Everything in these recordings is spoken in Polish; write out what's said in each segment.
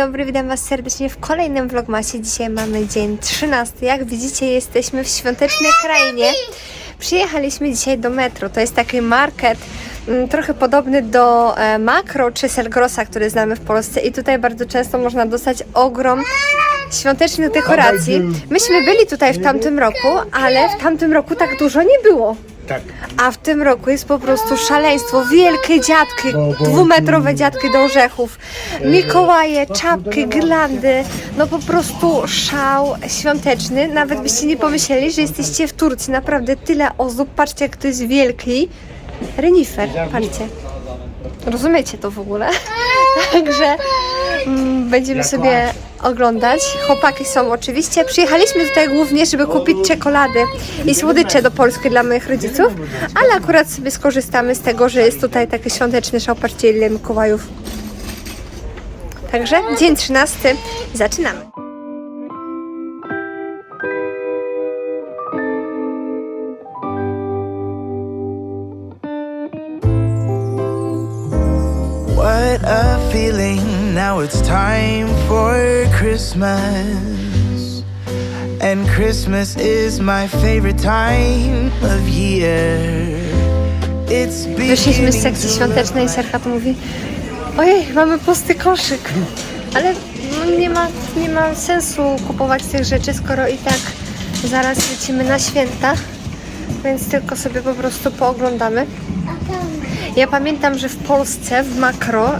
Dobry, witam Was serdecznie w kolejnym vlogmasie. Dzisiaj mamy dzień 13. Jak widzicie, jesteśmy w świątecznej krainie. Przyjechaliśmy dzisiaj do metro. To jest taki market mm, trochę podobny do e, Makro czy Selgrosa, który znamy w Polsce. I tutaj bardzo często można dostać ogrom świątecznych dekoracji. Myśmy byli tutaj w tamtym roku, ale w tamtym roku tak dużo nie było. Tak. A w tym roku jest po prostu szaleństwo. Wielkie dziadki, dwumetrowe dziadki do orzechów, Mikołaje, czapki, girlandy. No po prostu szał świąteczny. Nawet byście nie pomyśleli, że jesteście w Turcji. Naprawdę tyle ozdób. Patrzcie, jak to jest wielki. Renifer, patrzcie. Rozumiecie to w ogóle? Także będziemy sobie oglądać. Chłopaki są oczywiście. Przyjechaliśmy tutaj głównie, żeby kupić czekolady i słodycze do Polski dla moich rodziców, ale akurat sobie skorzystamy z tego, że jest tutaj taki świąteczny szał. Patrzcie, ile Mikołajów. Także dzień 13. Zaczynamy. Now it's time for Christmas. And Christmas is my favorite time of year. It's Wyszliśmy z sekcji świątecznej i to mówi Ojej, mamy pusty koszyk. Ale no, nie, ma, nie ma sensu kupować tych rzeczy, skoro i tak zaraz lecimy na święta. Więc tylko sobie po prostu pooglądamy. Ja pamiętam, że w Polsce w makro, e,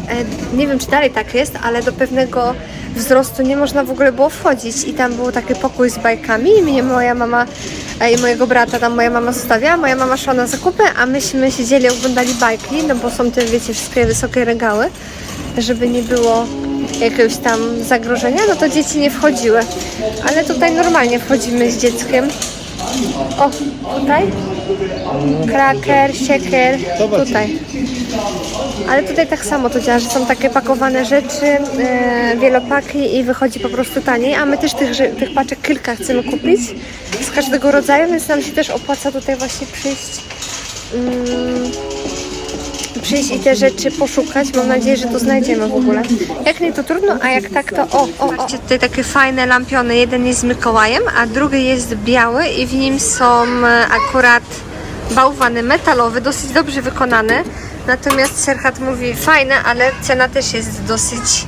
nie wiem czy dalej tak jest, ale do pewnego wzrostu nie można w ogóle było wchodzić i tam był taki pokój z bajkami i mnie moja mama e, i mojego brata tam moja mama zostawiała, moja mama szła na zakupy, a myśmy siedzieli oglądali bajki, no bo są te wiecie wszystkie wysokie regały, żeby nie było jakiegoś tam zagrożenia, no to dzieci nie wchodziły. Ale tutaj normalnie wchodzimy z dzieckiem. O, tutaj? Kraker, siekier, tutaj. Ale tutaj tak samo to działa, że są takie pakowane rzeczy, e, wielopaki i wychodzi po prostu taniej, a my też tych, tych paczek kilka chcemy kupić z każdego rodzaju, więc nam się też opłaca tutaj właśnie przyjść. Mm, przyjść i te rzeczy poszukać. Mam nadzieję, że to znajdziemy w ogóle. Jak nie, to trudno, a jak tak, to o, o, o. Tutaj takie fajne lampiony. Jeden jest z Mikołajem, a drugi jest biały i w nim są e, akurat bałwany metalowy, dosyć dobrze wykonany. Natomiast Serhat mówi fajne, ale cena też jest dosyć,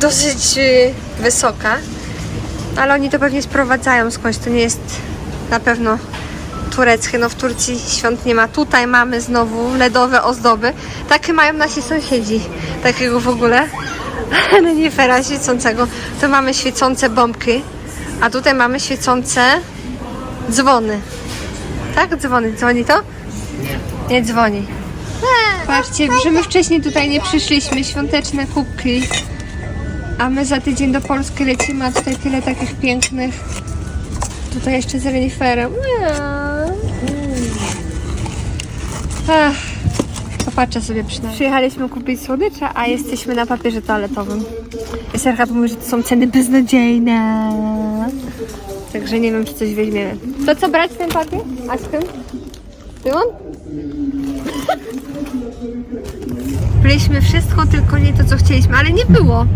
dosyć e, wysoka. Ale oni to pewnie sprowadzają skądś, to nie jest na pewno tureckie. No w Turcji świąt nie ma. Tutaj mamy znowu LEDowe ozdoby. Takie mają nasi sąsiedzi. Takiego w ogóle. Renifera świecącego. Tu mamy świecące bombki. A tutaj mamy świecące dzwony. Tak? Dzwony. Dzwoni to? Nie dzwoni. Patrzcie, że my wcześniej tutaj nie przyszliśmy. Świąteczne kubki. A my za tydzień do Polski lecimy, a tutaj tyle takich pięknych. Tutaj jeszcze z reniferem. Ach, popatrzę sobie przynajmniej. Przyjechaliśmy kupić słodycze, a jesteśmy na papierze toaletowym. I Serhat mówi, że to są ceny beznadziejne. Także nie wiem, czy coś weźmiemy. To co brać ten papier? A z tym? Tymon? Byliśmy wszystko, tylko nie to, co chcieliśmy, ale nie było.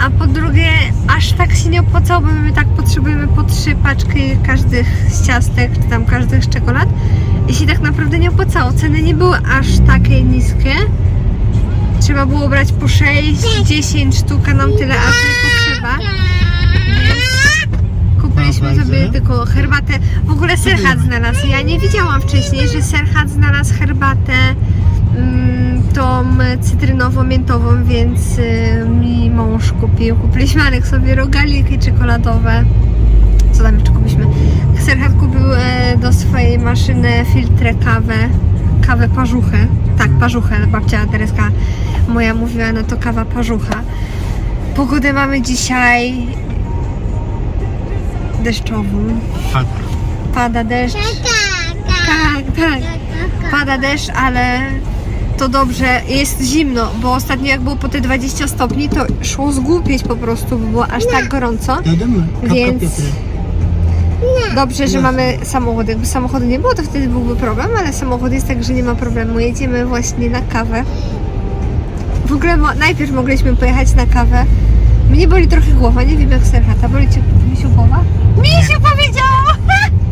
A po drugie, aż tak się nie opłacało, bo my tak potrzebujemy po trzy paczki każdych z ciastek, czy tam każdych z czekolad. I się tak naprawdę nie opłacało. Ceny nie były aż takie niskie. Trzeba było brać po 6, 10 sztuk, a nam tyle aż nie potrzeba. Więc kupiliśmy sobie tylko herbatę. W ogóle serhat znalazł. Ja nie widziałam wcześniej, że serhat znalazł herbatę tą cytrynowo-miętową, więc y, mi mąż kupił. Kupiliśmy Alek sobie rogaliki czekoladowe. Co tam jeszcze kupiliśmy? Serhat kupił e, do swojej maszyny filtrę kawę, kawę parzuchę. Tak, parzuchę, babcia Tereska moja mówiła, no to kawa parzucha. Pogodę mamy dzisiaj deszczową. Pada deszcz. Tak, tak. Pada deszcz, ale to dobrze. Jest zimno, bo ostatnio jak było po te 20 stopni, to szło zgłupieć po prostu, bo było aż tak gorąco. Więc dobrze, że mamy samochód. Jakby samochodu nie było, to wtedy byłby problem, ale samochód jest tak, że nie ma problemu. Jedziemy właśnie na kawę. W ogóle mo- najpierw mogliśmy pojechać na kawę. Mnie boli trochę głowa, nie wiem jak Serhata. Boli cię Misiu głowa? Misiu powiedziała!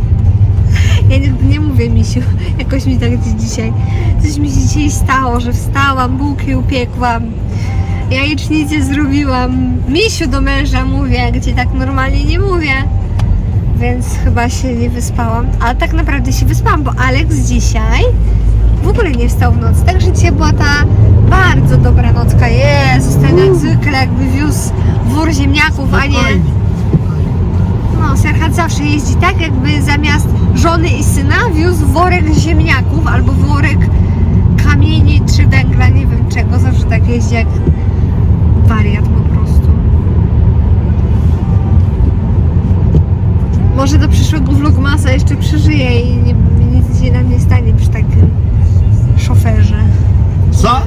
Ja nigdy nie mówię misiu, jakoś mi tak dzi- dzisiaj. Coś mi się dzisiaj stało, że wstałam, bułki upiekłam, jajecznicę zrobiłam. Misiu do męża mówię, gdzie tak normalnie nie mówię. Więc chyba się nie wyspałam. Ale tak naprawdę się wyspałam, bo Alex dzisiaj w ogóle nie wstał w nocy. Także dzisiaj była ta bardzo dobra nocka. Jezus, ten jak zwykle jakby wiózł wór ziemniaków, a nie... No, Serhat zawsze jeździ tak, jakby zamiast syna wiózł worek ziemniaków albo worek kamieni czy węgla, nie wiem czego. Zawsze tak jeździ jak wariat po prostu. Może do przyszłego vlogmasa jeszcze przeżyje i nie, nic się nam nie stanie przy takim szoferze. Co?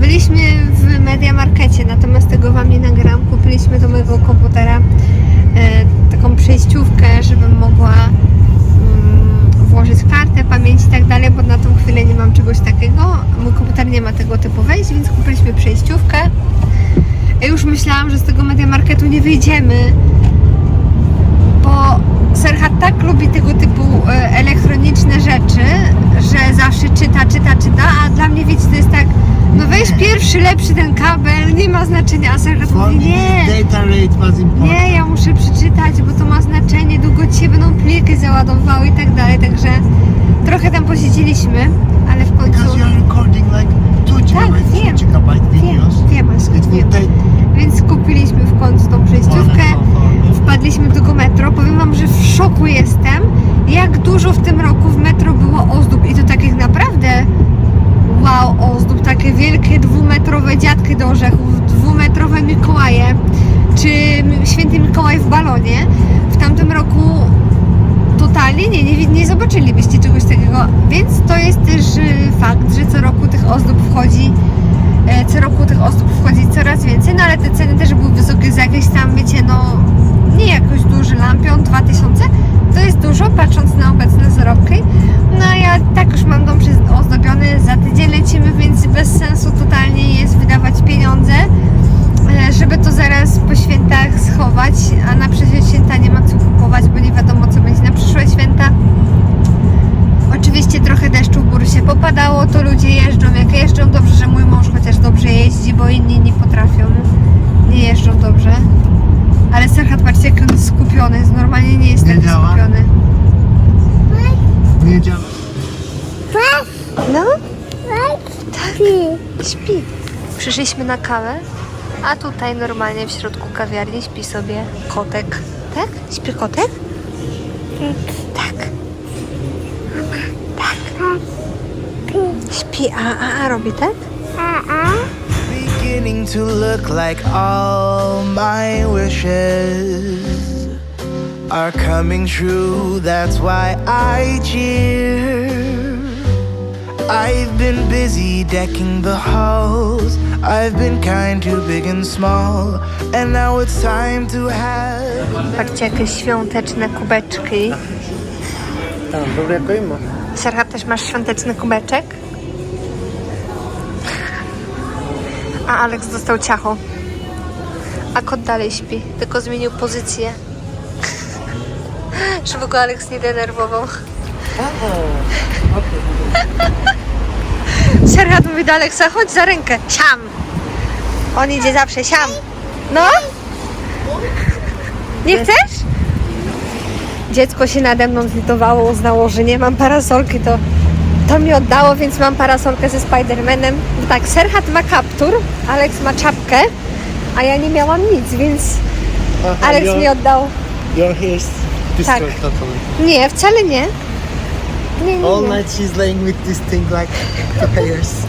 Byliśmy w Media Markecie, natomiast tego Wam nie nagram. Kupiliśmy do mojego komputera e, taką przejściówkę, żebym mogła mm, włożyć kartę, pamięć i tak dalej, bo na tą chwilę nie mam czegoś takiego. Mój komputer nie ma tego typu wejść, więc kupiliśmy przejściówkę. Ja już myślałam, że z tego Media Marketu nie wyjdziemy, bo Serhat tak lubi tego typu e, elektroniczne rzeczy, że zawsze czyta, czyta, czyta, a dla mnie wiecie, to jest tak, no weź pierwszy, lepszy ten kabel, nie ma znaczenia, a For mówi, nie, data rate was important. nie, ja muszę przeczytać, bo to ma znaczenie, długo ci się będą pliki załadowały i tak dalej, także trochę tam posiedzieliśmy, ale w Because końcu, you're recording like 2 gigabyte, wiem. 3 gigabyte wiem, videos. wiem, Aśka, It will wiem, więc kupiliśmy w końcu tą przejściówkę, wpadliśmy do metro. Powiem Wam, że w szoku jestem, jak dużo w tym roku w metro było ozdób i to takich naprawdę wow ozdób, takie wielkie dwumetrowe dziadki do orzechów, dwumetrowe Mikołaje, czy święty Mikołaj w balonie. W tamtym roku totalnie nie, nie, nie zobaczylibyście czegoś takiego, więc to jest też fakt, że co roku tych ozdób wchodzi e, co roku tych osób wchodzi coraz więcej, no ale te ceny też były wysokie za jakieś tam, wiecie, no nie jakoś duży lampion, 2000, to jest dużo patrząc na obecne zarobki. No a ja tak już mam dom przyz- ozdobiony, za tydzień lecimy, więc bez sensu totalnie jest wydawać pieniądze, e, żeby to zaraz po świętach schować, a na przyszłe święta nie ma co kupować, bo nie wiadomo co będzie na przyszłe święta. Oczywiście trochę deszczu w góry się popadało, to ludzie jeżdżą. Jak jeżdżą dobrze, że mój mąż chociaż dobrze jeździ, bo inni nie potrafią. Nie jeżdżą dobrze. Ale Serhat, patrzcie jak on jest skupiony, normalnie nie jest Nie taki działa? skupiony. Nie działa. No? Tak. Śpi. Przyszliśmy na kawę, a tutaj normalnie w środku kawiarni śpi sobie kotek. Tak? Śpi kotek? Tak. Śpi, a, a, a robi tak? Beginning to look like all my wishes are coming true. That's why I cheer. I've been busy decking the halls. I've been kind to big and small. And now it's time to have. Patrzcie, jakie świąteczne kubeczki. Tam, dobre jako ima. Serhat, też masz świąteczny kubeczek? A Alex dostał ciacho. A kot dalej śpi, tylko zmienił pozycję. Żeby go Alex nie denerwował. Serhat mówi do Alexa, chodź za rękę. Siam. On idzie zawsze, siam. No? Nie chcesz? Dziecko się nade mną zlitowało, uznało, że nie mam parasolki, to, to mi oddało, więc mam parasolkę ze Spidermanem. Bo tak, Serhat ma kaptur, Alex ma czapkę, a ja nie miałam nic, więc Alex mi oddał. Your hair is Tak. totally. Nie, wcale nie. Nie, nie, All nie. night she's laying with this thing like two hairs.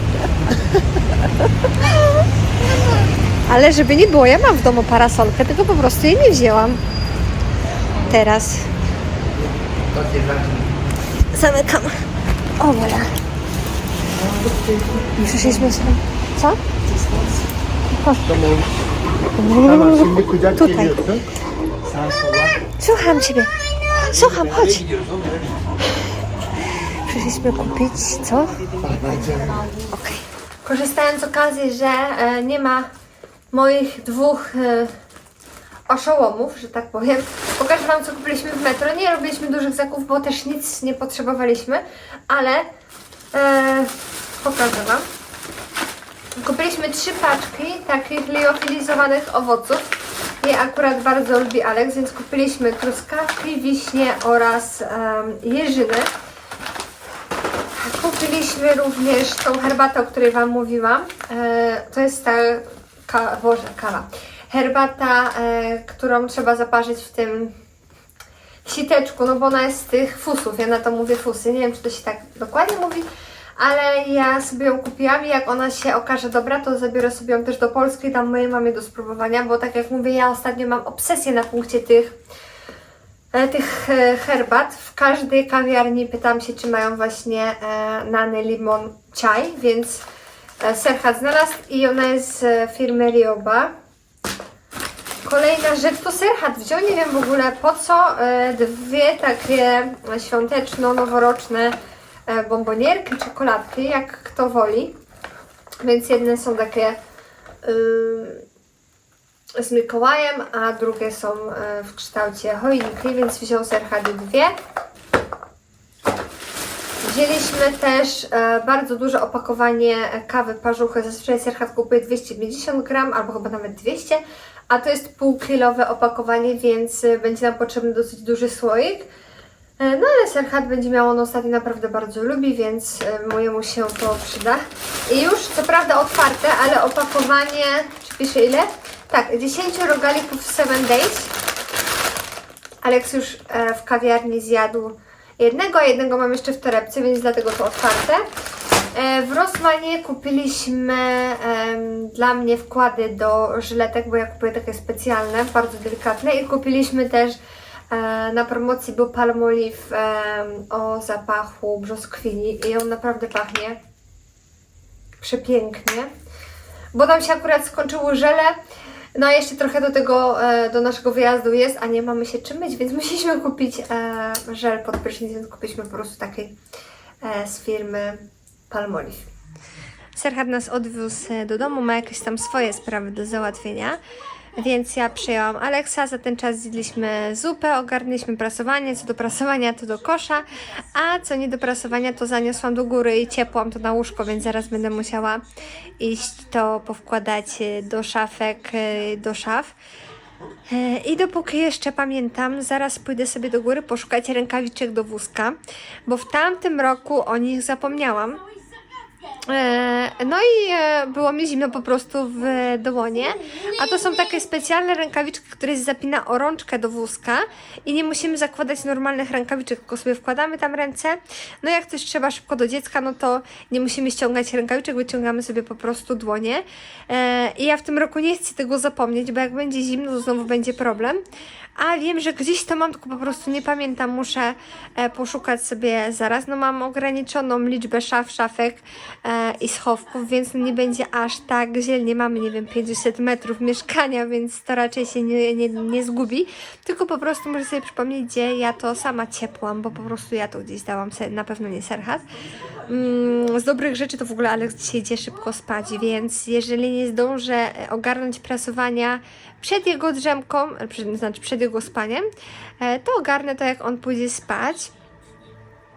Ale żeby nie było, ja mam w domu parasolkę, tylko po prostu jej nie wzięłam. Teraz. Zamykam. O, voilà. Przyszliśmy się. Co? Tutaj. sola. Słucham ciebie. Słucham, chodź. Przyszliśmy kupić, co? Okej. korzystając z okazji, że e, nie ma moich dwóch e, oszołomów, że tak powiem, pokażę Wam, co kupiliśmy w metro. Nie robiliśmy dużych zakupów, bo też nic nie potrzebowaliśmy, ale e, pokażę Wam. Kupiliśmy trzy paczki takich liofilizowanych owoców. Je akurat bardzo lubi Alex, więc kupiliśmy truskawki, wiśnie oraz em, jeżyny. Kupiliśmy również tą herbatę, o której Wam mówiłam. E, to jest ta ka- Boże, kawa. Herbata, e, którą trzeba zaparzyć w tym siteczku, no bo ona jest z tych fusów. Ja na to mówię fusy. Nie wiem, czy to się tak dokładnie mówi, ale ja sobie ją kupiłam i jak ona się okaże dobra, to zabiorę sobie ją też do Polski i dam mojej mamie do spróbowania, bo tak jak mówię, ja ostatnio mam obsesję na punkcie tych e, tych e, herbat. W każdej kawiarni pytam się, czy mają właśnie e, nany limon chai, więc Serhat znalazł i ona jest z firmy Rioba. Kolejna rzecz to Serhat wziął, nie wiem w ogóle po co, e, dwie takie świąteczno-noworoczne e, bombonierki, czekoladki, jak kto woli. Więc jedne są takie ym, z Mikołajem, a drugie są w kształcie choinki, więc wziął Serhat dwie. Wzięliśmy też bardzo duże opakowanie kawy parzuchy. Zazwyczaj Serhat kupuje 250 gram albo chyba nawet 200, a to jest półkilowe opakowanie, więc e, będzie nam potrzebny dosyć duży słoik. E, No ale Serhat będzie miał on ostatnio naprawdę bardzo lubi, więc e, mojemu się to przyda. I już co prawda otwarte, ale opakowanie, czy pisze ile? Tak, 10 rogalików w 7 days. Alex już e, w kawiarni zjadł jednego, a jednego mam jeszcze w torebce, więc dlatego to otwarte. E, w Rossmanie kupiliśmy dla mnie wkłady do żyletek, bo ja kupuję takie specjalne, bardzo delikatne. I kupiliśmy też e, na promocji był Palmolive o zapachu brzoskwini i on naprawdę pachnie przepięknie, bo nam się akurat skończyły żele, no a jeszcze trochę do tego, e, do naszego wyjazdu jest, a nie mamy się czym myć, więc musieliśmy kupić żel pod prysznic, więc kupiliśmy po prostu taki z firmy Palmolive. Serhat nas odwiózł e, do domu, ma jakieś tam swoje sprawy do załatwienia, więc ja przyjęłam Aleksa, za ten czas zjedliśmy zupę, ogarnęliśmy prasowanie, co do prasowania to do kosza, a co nie do prasowania to zaniosłam do góry i ciepłam to na łóżko, więc zaraz będę musiała iść to powkładać e, do szafek, e, do szaf. I dopóki jeszcze pamiętam, zaraz pójdę sobie do góry poszukać rękawiczek do wózka, bo w tamtym roku o nich zapomniałam. E, No i e, było mi zimno po prostu w dłonie, a to są takie specjalne rękawiczki, które zapina o rączkę do wózka i nie musimy zakładać normalnych rękawiczek, tylko sobie wkładamy tam ręce. No jak coś trzeba szybko do dziecka, no to nie musimy ściągać rękawiczek, wyciągamy sobie po prostu dłonie. E, I ja w tym roku nie chcę tego zapomnieć, bo jak będzie zimno, to znowu będzie problem. A wiem, że gdzieś to mam, tylko po prostu nie pamiętam, muszę e, poszukać sobie zaraz. No mam ograniczoną liczbę szaf, szafek e, i schowków, więc nie będzie aż tak zielnie. Mamy, nie wiem, 500 metrów mieszkania, więc to raczej się nie, nie, nie zgubi. Tylko po prostu muszę sobie przypomnieć, gdzie ja to sama ciepłam, bo po prostu ja to gdzieś dałam, se- na pewno nie Serhat. Mm, z dobrych rzeczy to w ogóle Alex dzisiaj idzie szybko spać, więc jeżeli nie zdążę ogarnąć prasowania przed jego drzemką, e, znaczy przed jego spaniem, e, to ogarnę to jak on pójdzie spać.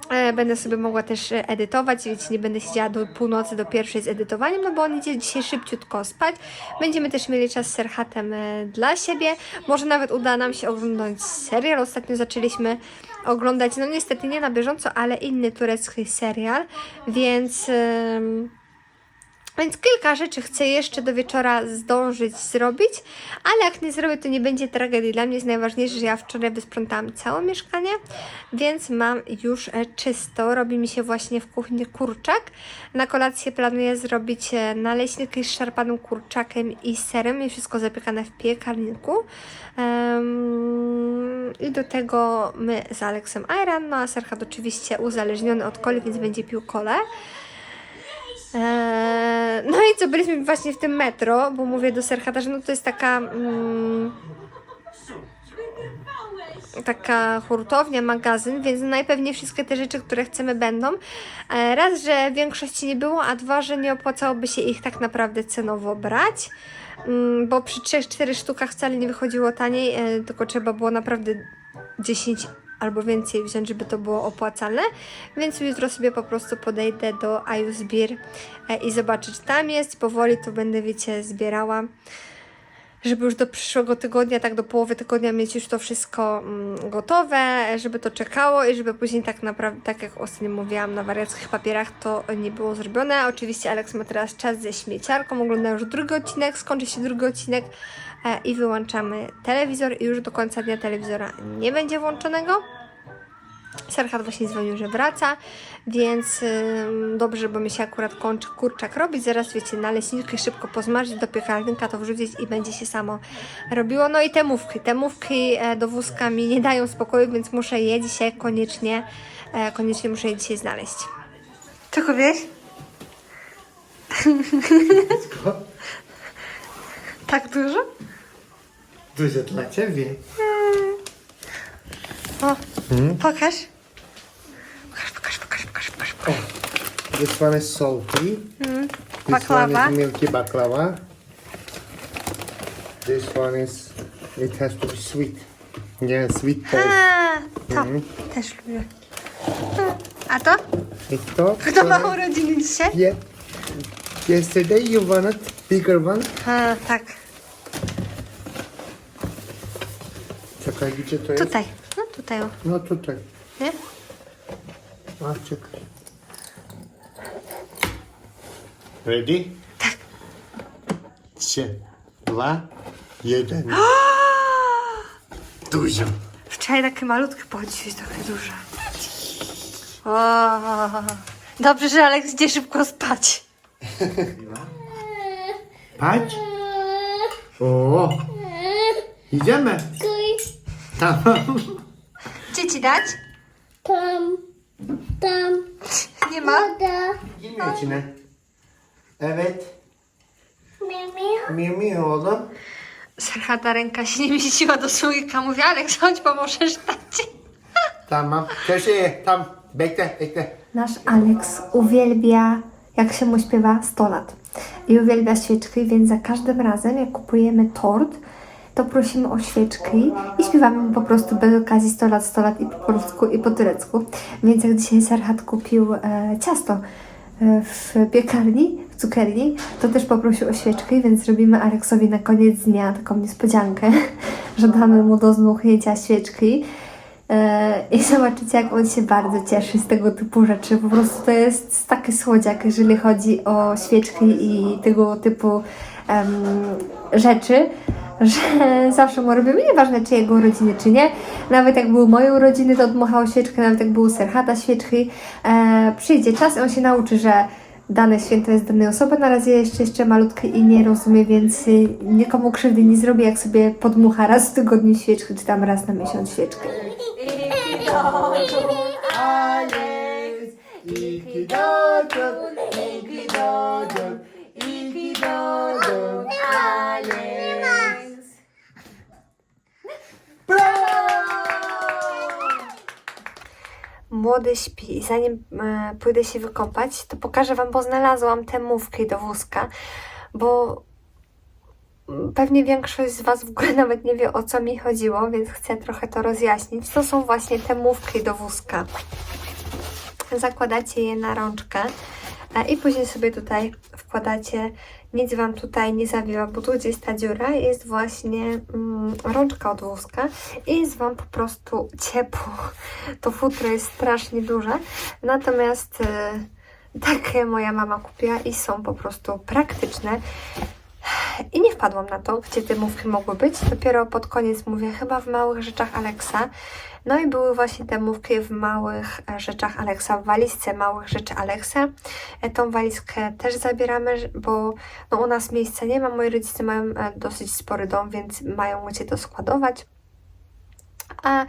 E, Będę sobie mogła też edytować, więc nie będę siedziała do północy, do pierwszej z edytowaniem, no bo on idzie dzisiaj szybciutko spać. Będziemy też mieli czas z Serhatem dla siebie. Może nawet uda nam się oglądać serial. Ostatnio zaczęliśmy oglądać, no niestety nie na bieżąco, ale inny turecki serial, więc... em, więc kilka rzeczy chcę jeszcze do wieczora zdążyć zrobić, ale jak nie zrobię, to nie będzie tragedii. Dla mnie jest najważniejsze, że ja wczoraj wysprzątałam całe mieszkanie, więc mam już e, czysto. Robi mi się właśnie w kuchni kurczak. Na kolację planuję zrobić e, naleśniki z szarpanym kurczakiem i serem i wszystko zapiekane w piekarniku. Em, I do tego my z Aleksem Ayran, no a Serhat oczywiście uzależniony od coli, więc będzie pił kolę. Eee, no i co, byliśmy właśnie w tym metro, bo mówię do Serhata, że no to jest taka... Mm, taka hurtownia, magazyn, więc najpewniej wszystkie te rzeczy, które chcemy będą. E, Raz, że większości nie było, a dwa, że nie opłacałoby się ich tak naprawdę cenowo brać, Mm, bo przy 3-4 sztukach wcale nie wychodziło taniej, e, tylko trzeba było naprawdę 10 albo więcej wziąć, żeby to było opłacalne. Więc jutro sobie po prostu podejdę do Ayusbir e, i zobaczyć tam jest. Powoli to będę, wiecie, zbierała żeby już do przyszłego tygodnia, tak do połowy tygodnia mieć już to wszystko mm, gotowe, żeby to czekało i żeby później tak naprawdę, tak jak ostatnio mówiłam, na wariackich papierach to nie było zrobione. Oczywiście Alex ma teraz czas ze śmieciarką, ogląda już drugi odcinek, skończy się drugi odcinek i wyłączamy telewizor i już do końca dnia telewizora nie będzie włączonego. Serhat właśnie dzwonił, że wraca, więc ym, dobrze, bo mi się akurat kończy kurczak robić. Zaraz wiecie, naleśniki szybko pozmarzyć, do piekarnika to wrzucić i będzie się samo robiło. No i te mówki, te mówki e, do wózka mi nie dają spokoju, więc muszę je dzisiaj koniecznie, e, koniecznie muszę je dzisiaj znaleźć. Czego wiesz? Tak dużo? Duże dla ciebie. O, pokaż. Pokaż, pokaż, pokaż, pokaż, pokaż. pokaż. This one is salty. This Baklava. one is milky baklava. This one is, it has to be sweet. Yeah, sweet toast. A, to też lubię. A to? I to, Kto ma urodziny dzisiaj? yeah. Yesterday you wanted bigger one. A, tak, Czekaj, gdzie to jest? tutaj. No tutaj o, No tutaj. nie? A, czekaj. Ready? Tak. Trzy, dwa, jeden. Dużo. Wczoraj takie malutkie, po dzisiaj takie duże. O, dobrze, że Aleks idzie szybko spać. Patrz. O, idziemy. Tam. Gdzie ci dać? Tam, tam, Nie ma? da, Girmiyor içine. Evet. mimi, Miu miu oğlum. Serhata ręka się nie mieściła do słoika. Mówi, Aleks, chodź, pomożesz tacie. Tamam. Köşeye. Tam. Bekle, bekle. Nasz Aleks uwielbia, jak się mu śpiewa, 100 lat. I uwielbia świeczki, więc za każdym razem, jak kupujemy tort, to prosimy o świeczki i śpiewamy po prostu bez okazji 100 lat, 100 lat i po polsku, i po turecku. Więc jak dzisiaj Serhat kupił e, ciasto e, w piekarni, w cukierni, to też poprosił o świeczki, więc robimy Aleksowi na koniec dnia taką niespodziankę, że damy mu do znuchnięcia świeczki. E, I zobaczycie, jak on się bardzo cieszy z tego typu rzeczy. Po prostu to jest taki słodziak, jeżeli chodzi o świeczki i tego typu em, rzeczy, że zawsze mu robimy, nieważne czy jego urodziny, czy nie. Nawet jak były moje urodziny, to odmuchał świeczkę, nawet jak były serchata świeczki. E, przyjdzie czas i on się nauczy, że dane święto jest danej osoby. Na razie jeszcze jeszcze malutki i nie rozumie, więc nikomu krzywdy nie zrobi, jak sobie podmucha raz w tygodniu świeczkę, czy tam raz na miesiąc świeczkę. İki doğdun, iki doğdun, iki doğdun Alex. Młody śpi. Zanim e, pójdę się wykąpać, to pokażę Wam, bo znalazłam te mówki do wózka, bo pewnie większość z Was w ogóle nawet nie wie o co mi chodziło, więc chcę trochę to rozjaśnić. To są właśnie te mówki do wózka. Zakładacie je na rączkę i później sobie tutaj wkładacie. Nic Wam tutaj nie zawiewa, bo tu gdzie jest ta dziura jest właśnie mm, rączka od wózka i jest Wam po prostu ciepło. To futro jest strasznie duże, natomiast y, takie moja mama kupiła i są po prostu praktyczne. I nie wpadłam na to, gdzie te mówki mogły być. Dopiero pod koniec mówię, chyba w małych rzeczach Alexa. No i były właśnie te mówki w małych e, rzeczach Alexa, w walizce małych rzeczy Alexa. E, Tą walizkę też zabieramy, bo no, u nas miejsca nie ma. Moi rodzice mają e, dosyć spory dom, więc mają gdzie to składować. A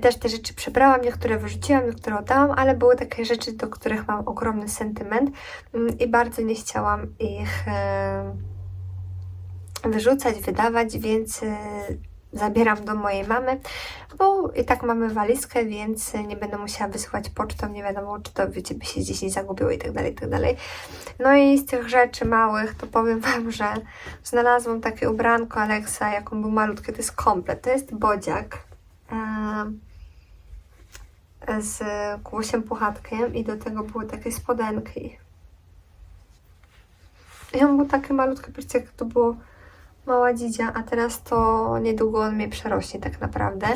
też te rzeczy przebrałam, niektóre wyrzuciłam, niektóre oddałam, ale były takie rzeczy, do których mam ogromny sentyment mm, i bardzo nie chciałam ich wyrzucać, wydawać, więc zabieram do mojej mamy, bo i tak mamy walizkę, więc nie będę musiała wysyłać pocztą, nie wiadomo, czy to wiecie, by się gdzieś nie zagubiło i tak dalej, tak dalej. No i z tych rzeczy małych, to powiem Wam, że znalazłam takie ubranko Alexa, jaką był malutkie, to jest komplet, to jest bodziak z kłusiem puchatkiem i do tego były takie spodenki. I on był taki malutki, jak to było mała dzidzia, a teraz to niedługo on mnie przerośnie tak naprawdę.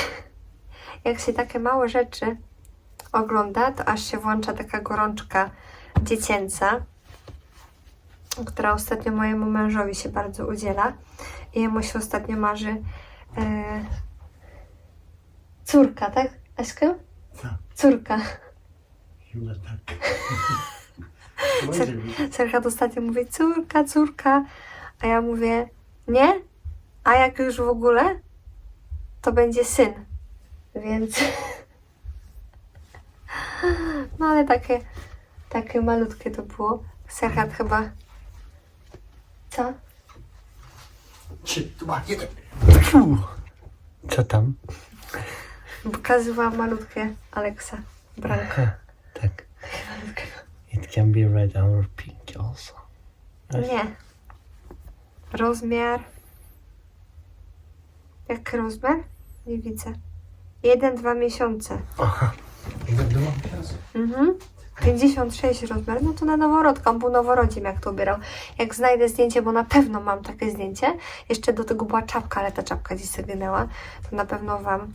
Jak się takie małe rzeczy ogląda, to aż się włącza taka gorączka dziecięca, która ostatnio mojemu mężowi się bardzo udziela. I jemu się ostatnio marzy e, córka, tak? Aśkę? Tak. Córka. Chyba tak. Serhat ostatnio mówi córka, córka, a ja mówię nie, a jak już w ogóle, to będzie syn, więc no ale takie, takie malutkie to było. Serhat chyba co? Trzy, dwa, jeden. Co tam? Pokazywałam malutkie Aleksa Branka. Tak. It can be red or pink also. Nie. Rozmiar. Jaki rozmiar? Nie widzę. Jeden, dwa miesiące. Aha. Ile było czasu? Mhm. 56 rozmiar, no to na noworodka, on był noworodziem jak to ubierał. Jak znajdę zdjęcie, bo na pewno mam takie zdjęcie, jeszcze do tego była czapka, ale ta czapka gdzieś zaginęła, to na pewno Wam,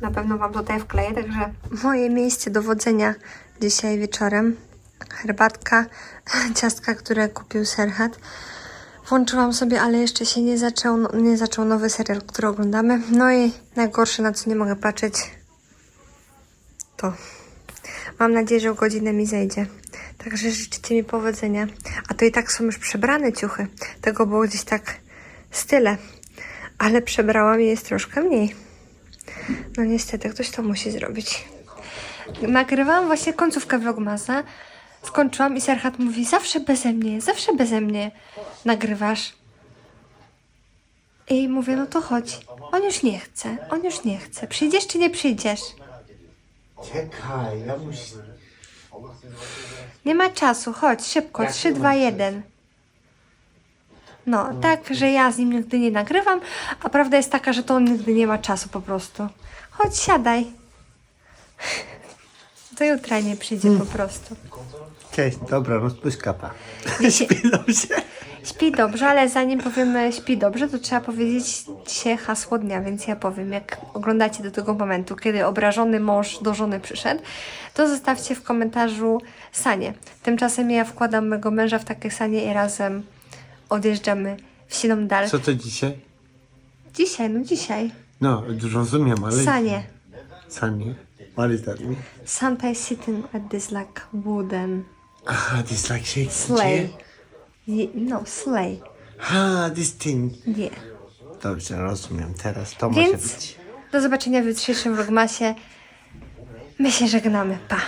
na pewno Wam tutaj wkleję, także moje miejsce dowodzenia dzisiaj wieczorem, herbatka, ciastka, które kupił Serhat. Włączyłam sobie, ale jeszcze się nie zaczął, nie zaczął nowy serial, który oglądamy. No i najgorsze, na co nie mogę patrzeć, to Mam nadzieję, że o godzinę mi zejdzie. Także życzcie mi powodzenia. A to i tak są już przebrane ciuchy. Tego było gdzieś tak z tyle. Ale przebrałam je jest troszkę mniej. No niestety, ktoś to musi zrobić. Nagrywałam właśnie końcówkę vlogmasa. Skończyłam i Serhat mówi, zawsze beze mnie, zawsze beze mnie nagrywasz. I mówię, no to chodź. On już nie chce, on już nie chce. Przyjdziesz czy nie przyjdziesz? Czekaj, ja muszę... Nie ma czasu, chodź, szybko, 3, 2, 1. No, tak, że ja z nim nigdy nie nagrywam, a prawda jest taka, że to on nigdy nie ma czasu po prostu. Chodź, siadaj. Do jutra nie przyjdzie po prostu. Cześć, dobra, rozpuść kapa. Śpi dobrze. Śpi dobrze, ale zanim powiemy śpi dobrze, to trzeba powiedzieć dzisiaj hasło dnia, więc ja powiem, jak oglądacie do tego momentu, kiedy obrażony mąż do żony przyszedł, to zostawcie w komentarzu sanie. Tymczasem ja wkładam mego męża w takie sanie i razem odjeżdżamy w siną dal. Co to dzisiaj? Dzisiaj, no dzisiaj. No, rozumiem, ale... Sanie. Sanie. What is that mean? Is sitting at this like wooden Ah, this like shaking sleigh. Ye- No, sleigh. Ah, this thing. Yeah. Dobrze, rozumiem. Teraz to może Więc być. do zobaczenia w jutrzejszym vlogmasie. My się żegnamy. Pa!